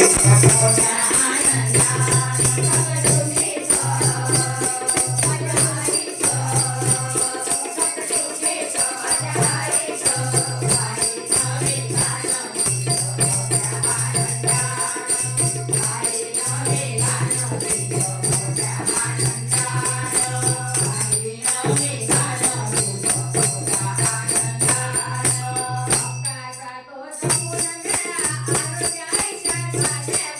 Yeah. vai, vai.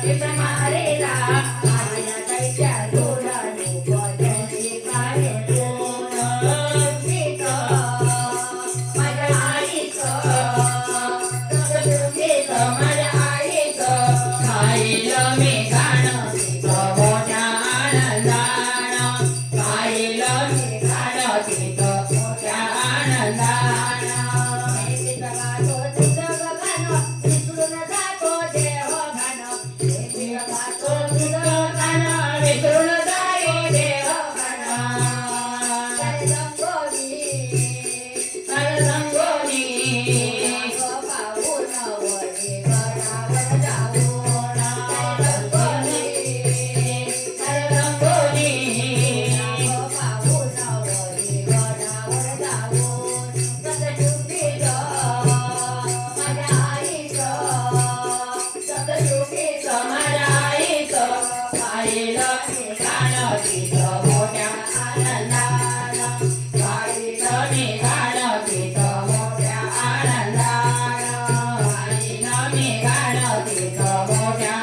खायला मोठ्या